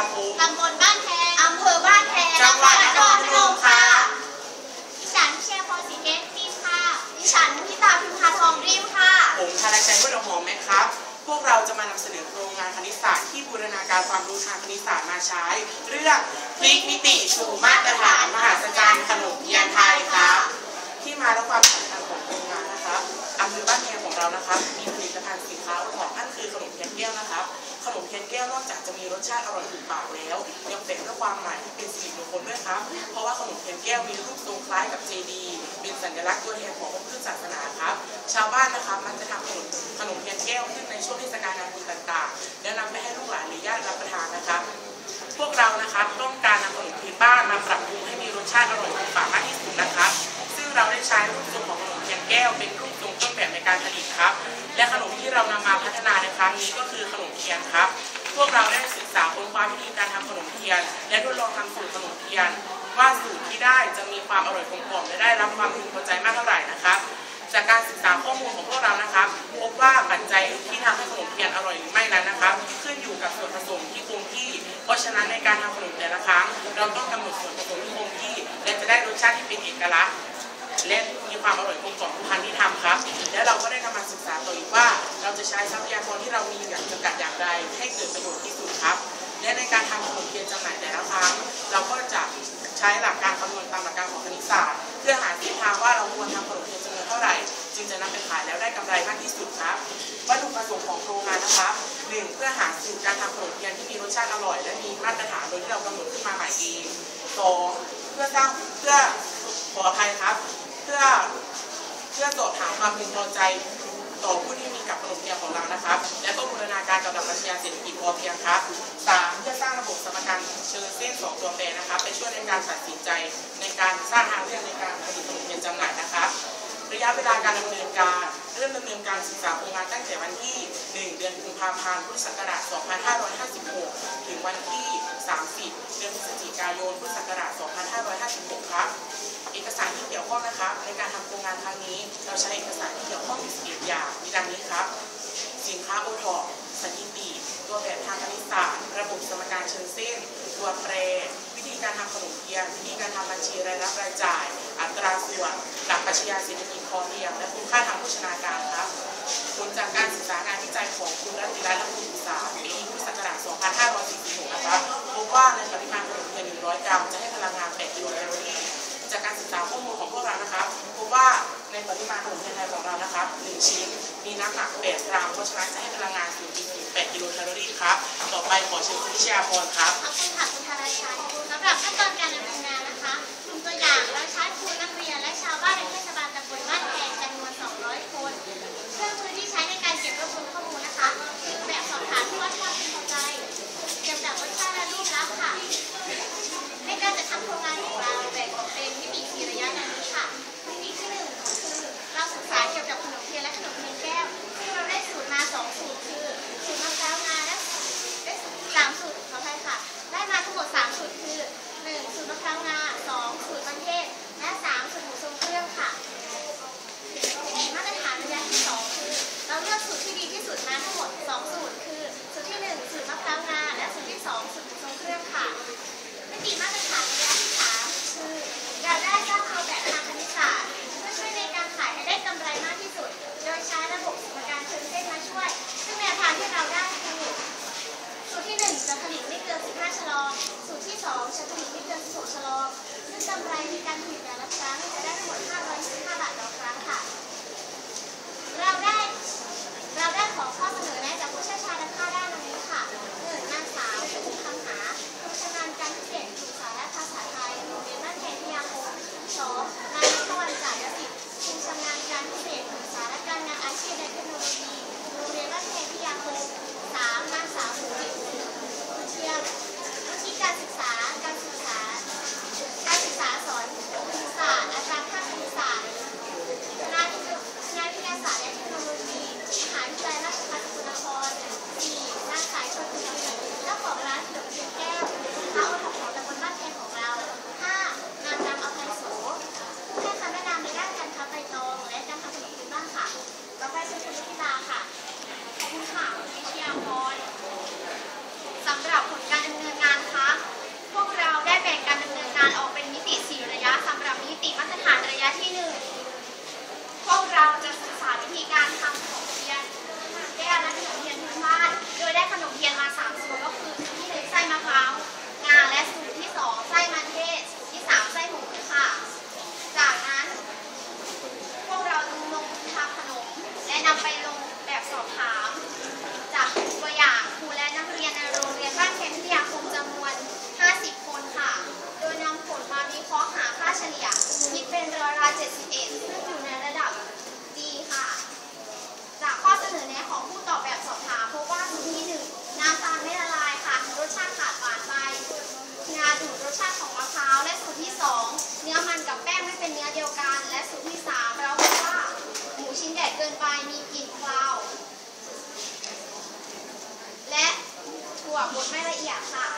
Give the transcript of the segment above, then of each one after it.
าคมตำบลบ้านแพงอำเภอบ้านแพงจังหวัดนครพนมค่ะดิฉันเชียร์พรศรีเกตรีมค่ะดิฉันพิตาพิมพาทองรีมค่ะ ผมธนชัยพุทธหอมไหมครับ พวกเราจะมานำเสนอโครงงานคณิตศาสตร์ที่บูรณาการความรู้ทางคณิตศาสตร์มาใช้ เรื่องพลิกมิติสู่มา ชาติอร่อยถูกปากแล้วยังเป็นด้วยความหมายที่เป็นสิริมงคลด้วยครับ เพราะว่าขนมเทียนแก้วมีรูปทรงคล้ายกับเจดีย์เป็นสัญลักษณ์ตัวแทนของพระพุทธศาสนาครับ ชาวบ้านนะครับมันจะทำขนมขนมเทียนแก้วขึ้นในช่วงเทศกาลงานบุญต่างๆ แล้วนำไปให้ลูกหลานหรือญาติรับประทานนะครับพวกเรานะครับต้องการนำขนมพื้นบ้านมาปรับปรุงให้มีรสชาติอร่อยถูกปากมากที่สุดนะครับ ซึ่งเราได้ใช้รูปทรงของขนมเทียนแก้วเป็นรูปทรงต้นแบบในการผลิตครับ และขนมที่เรานำมาพัฒนาในครั้งนี้ก็คือขนมเทียนครับ พวกเราได้ศึกษาค้นคว้าวิธีการทำขนมเทียน และทดลองทำสูตรขนมเทียน ว่าสูตรที่ได้จะมีความอร่อยกลมกล่อมและได้รับความพึงพอใจมากเท่าไหร่นะครับ จากการศึกษาข้อมูลของพวกเรานะครับพบว่าปัจจัยที่ทำให้ขนมเทียนอร่อยหรือไม่นั้นนะครับ ขึ้นอยู่กับส่วนผสมที่คงที่ เพราะฉะนั้นในการทำขนมแต่ละครั้ง เราต้องกำหนดส่วนผสมที่คงที่ และจะได้รสชาติที่เป็นเอกลักษณ์ และมีความอร่อยกลมกล่อมทุกครั้งที่ทำครับ และเราก็ได้นำมาศึกษาต่ออีกว่า เราจะใช้ทรัพยากรที่เรามีอย่างจำกัดอย่างไร ให้เกิดประโยชน์ที่สุดครับ และในการทำขนมเทียนจำหน่ายแต่ละครั้งเราก็จะใช้หลักการคำนวณตามหลักการของคณิตศาสตร์ เพื่อหาทิศทางว่าเราควรทำขนมเทียนจำนวนเท่าไหร่ จึงจะนำไปขายแล้วได้กำไรมากที่สุดครับวัตถุประสงค์ของโครงงานนะครับหนึ่งเพื่อหาสูตรการทำขนมเทียนที่มีรสชาติอร่อย และมีมาตรฐานโดยที่เรากำหนดขึ้นมาใหม่เองสองเพื่อสร้างเพื่อขออภัยครับ พื่อเพื่อสอบถามความพึงพอใจต่อผู้ที่มีกับขนมเทียนของเรานะครับ และก็บูรณาการกับหลักปรัชญาเศรษฐกิจพอเพียงครับสามเพื่อสร้างระบบสมการเชิงเส้นสองตัวแปรนะครับไปช่วยในการตัดสินใจในการสร้างทางเลือกในการผลิตขนมเทียนจำหน่ายนะครับ ระยะเวลาการดำเนินการ ริ่มดำเนินการศึกษาโครงงานตั้งแต่วันที่ 1 เดือนกุมภาพันธ์พุทธศักราช 2556 ถึงวันที่ 30 เดือนพฤศจิกายน พุทธศักราช 2556 ครับ เอกสารที่เกี่ยวข้องนะครับ ในการทำโครงงานครั้งนี้ เราใช้เอกสารที่เกี่ยวข้องอยู่11อย่างมีดังนี้ครับ สินค้าโอทอปสถิติ ตัวแบบทางคณิตศาสตร์ ระบบสมการเชิงเส้น ตัวแปร วิธีการทำขนมเทียนวิธีการทำบัญชีรายรับรายจ่าย อัตราส่วนหลักปรัชญาเศรษฐกิจพอเพียง และคุณค่าทางโภชนาการครับผลจากการศึกษางานวิจัยของคุณรัตติรัตน์และคุณอุตสาหปีพุทธศักราช 2546 นะครับพบว่าในปริมาณขนมเทียน100 กรัม จะให้พลังงาน 8 กิโลแคลอรี่ จากการศึกษาข้อมูลของพวกเรานะครับพบว่าในปริมาณขนมเทียนไทยของเรานะครับ 1 ชิ้นมีน้ำหนัก 8 กรัม เพราะฉะนั้นจะให้พลังงาน2.8กิโลแคลอรี่ครับ ต่อไปขอเชิญคุณวิชยาพรครับขอบคุณค่ะคุณธารชัยสำหรับขั้นตอนการดำเนิน โครงงานของเรา วบทไม่ละเอียดค่ะ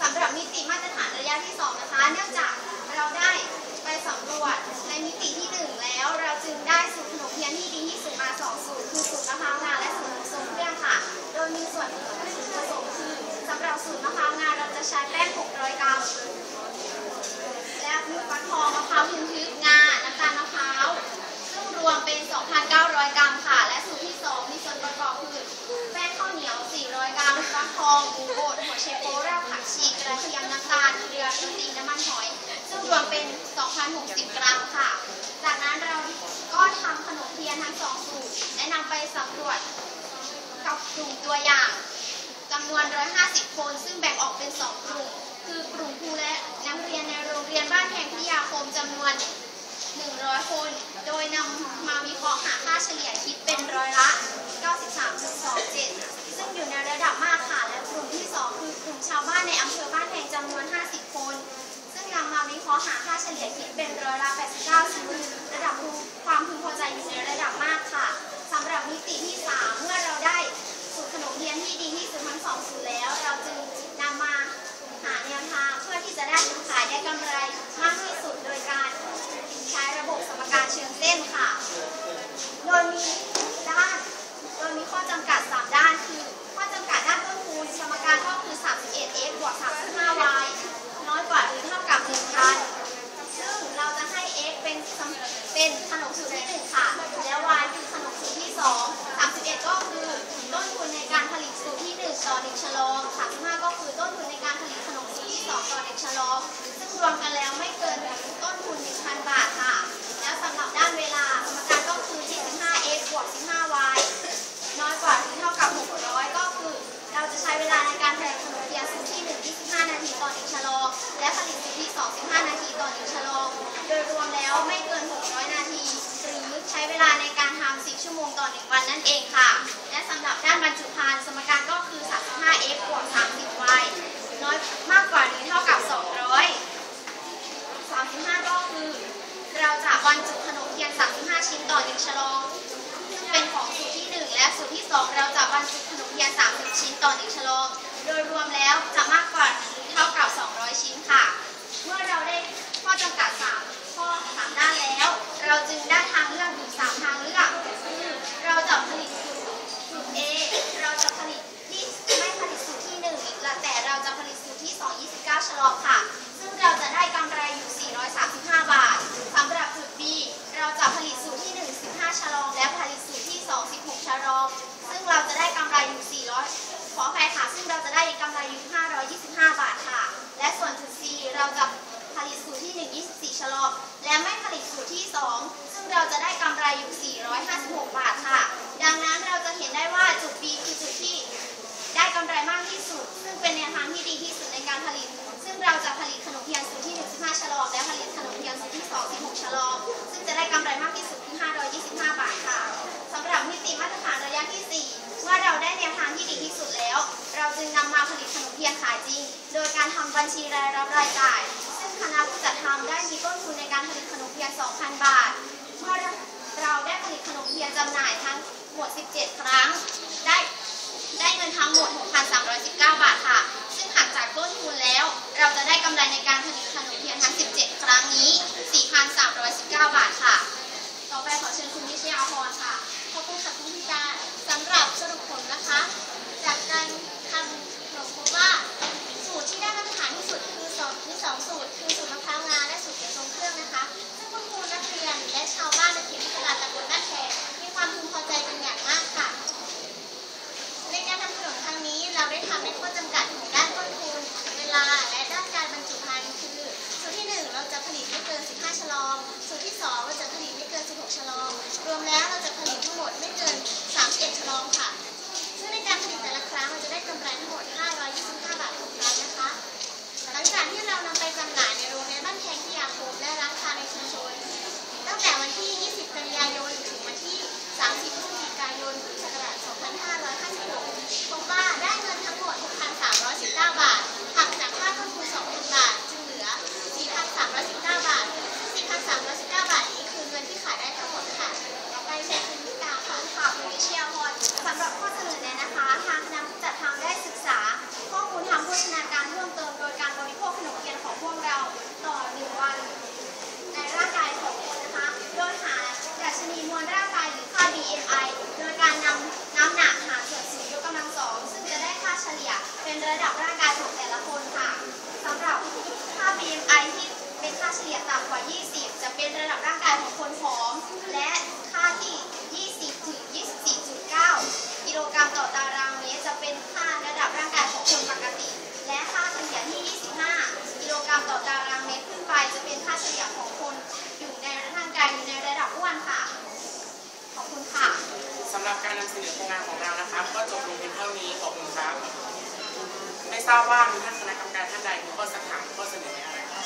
สำหรับมิติมาตรฐานระยะที่ 2 นะคะ เนื่องจากเราได้ไปสำรวจในมิติที่ 1 แล้ว เราจึงได้สูตรขนมเทียนที่ดีที่สุดมาสองสูตรคือสูตรมะพร้าวงาและสูตรผสมเครื่องค่ะ โดยมีส่วนผสมคือสำหรับสูตรมะพร้าวงาเราจะใช้แป้ง 600 กรัม และมีฟักทองมะพร้าวทึนทึกงา น้ำตาลมะพร้าว ซึ่งรวมเป็น 2,900 กรัมค่ะ และสูตรที่ 2 มีส่วนประกอบคือแป้งข้าวเหนียว 400 กรัมฟั กทองหมูบดหัวเชโปรากผักชีกระเทียมน้ำตาลเกลือโรตีน้ำมันหอย ซึ่งรวมเป็น 2,060 กรัมค่ะ จากนั้นเราก็ทำขนมเทียนทั้งสองสูตรและนำไปสำรวจกับกลุ่มตัวอย่างจำนวน 150 คน ซึ่งแบ่งออกเป็น 2 กลุ่ม คือกลุ่มครูและนักเรียนในโรงเรียนบ้านแพงพิทยาคมจำนวน 100 คน โดยนำมาวิเคราะห์หาค่าเฉลี่ยคิดเป็นร้อยละ 93.27 ซึ่งอยู่ในระดับมากค่ะ กลุ่มที่ 2 คือกลุ่มชาวบ้านในอำเภอบ้านแพงจำนวน 50 คน ซึ่งนำมาวิเคราะห์หาค่าเฉลี่ยคิดเป็นร้อยละ89ซึ่งระดับความพึงพอใจอยู่ในระดับมากค่ะสำหรับมิติที่ 3 เมื่อเราได้ สูตรขนมเทียนที่ดีที่สุดทั้งสองสูตรแล้ว เราจึงนำมาหาแนวทางเพื่อที่จะได้ขายได้กำไรมากที่สุดโดยการใช้ระบบสมการเชิงเส้นค่ะ โดยมีด้าน โดยมีข้อจำกัด 3 ด้านคือ ข้อจำกัดด้านต้นทุนสมการก็คือ 31x บวก 35y น้อยกว่าหรือเท่ากับ 1,000 ซึ่งเราจะให้ x เป็นสมเป็นขนมสูตรที่ 1 ค่ะ แล้ว y คือขนมสูตรที่ 2 31 ก็คือต้นทุนในการผลิตสูตรที่ 1 ต่อ 1 ฉลอง35 ก็คือต้นทุนในการผลิตขนมสูตรที่ 2 ต่อ 1 ฉลอง ซึ่งรวมกันแล้วไม่เกินต้นทุน 1,000 บาทค่ะ แล้วสำหรับด้านเวลาสมการก็คือ 25x บวก 15y น้อยกว่าหรือเท่ากับ 600 ก็คือ เราจะใช้เว ลาในการผลิตขนมเทียนสูตรที่ 1 25 นาทีต่อ1ฉลองและผลิตสูตรที่ 2 15 นาทีต่อ1ฉลองโดยรวมแล้วไม่เกิน 600 นาที หรือใช้เวลาในการทำ 10 ชั่วโมงต่อ 1 วันนั่นเองค่ะ และสำหรับด้านบรรจุภัณฑ์สมการก็คือ 35x บวก 30y น้อยมากกว่าหรือเท่ากับ 200 35 ก็คือ เราจะบรรจุขนมเทียน 35 ชิ้นต่อ1ฉลอ และสูตรที่ 2 เราจะบรรจุขนมเทียน 30 ชิ้นต่อ1ฉลองโดยรวมแล้วจะมากกว่าหรือเท่ากับ 200 ชิ้นค่ะ เมื่อเราได้ข้อจำกัด 3 ข้อ 3 ด้านแล้ว เราจึงได้ทางเลือกอยู่ 3 ทางเลือกคือเราจะผลิตสูตรสูตร A เราจะผลิตที่ไม่ผลิตสูตรที่ 1และแต่เราจะผลิตสูตรที่ 2 29ฉลองค่ะ ซึ่งเราจะได้กำไรอยู่ 435 บาท เมื่อเราได้แนวทางที่ดีที่สุดแล้ว เราจึงนำมาผลิตขนมเทียนขายจริง โดยการทำบัญชีรายรับรายจ่าย ซึ่งคณะผู้จัดทำได้มีต้นทุนในการผลิตขนมเทียน 2,000 บาท เมื่อเราได้ผลิตขนมเทียนจำหน่ายทั้งหมด 17 ครั้ง หรับการนำเสนอโครงงานของเรานะครับก็จบลงเพียงเท่านี้ขอบคุณครับไม่ทราบว่ามีท่านคณะกรรมการท่านใดมีข้อสักถามข้อเสนออะไรครับ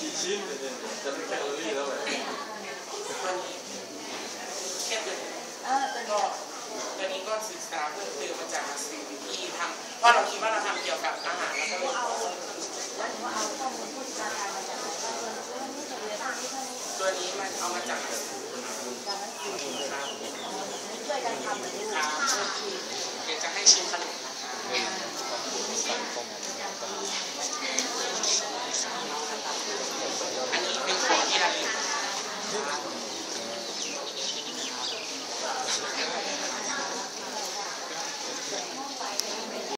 กี่ชิ้นเนี่ยจะได้แคลอรี่เท่าไหร่ ตัวนี้แค่ตัวนี้ก็ตัวนี้ก็ศึกษาเพิ่มเติมมาจากสิ่งที่ทำเพราะเราคิดว่าเราทำเกี่ยวกับอาหารแล้วก็เลย ตัวนี้มันเอามาจากครับครับเดี๋ยวจะให้ชิมขนมนะครับ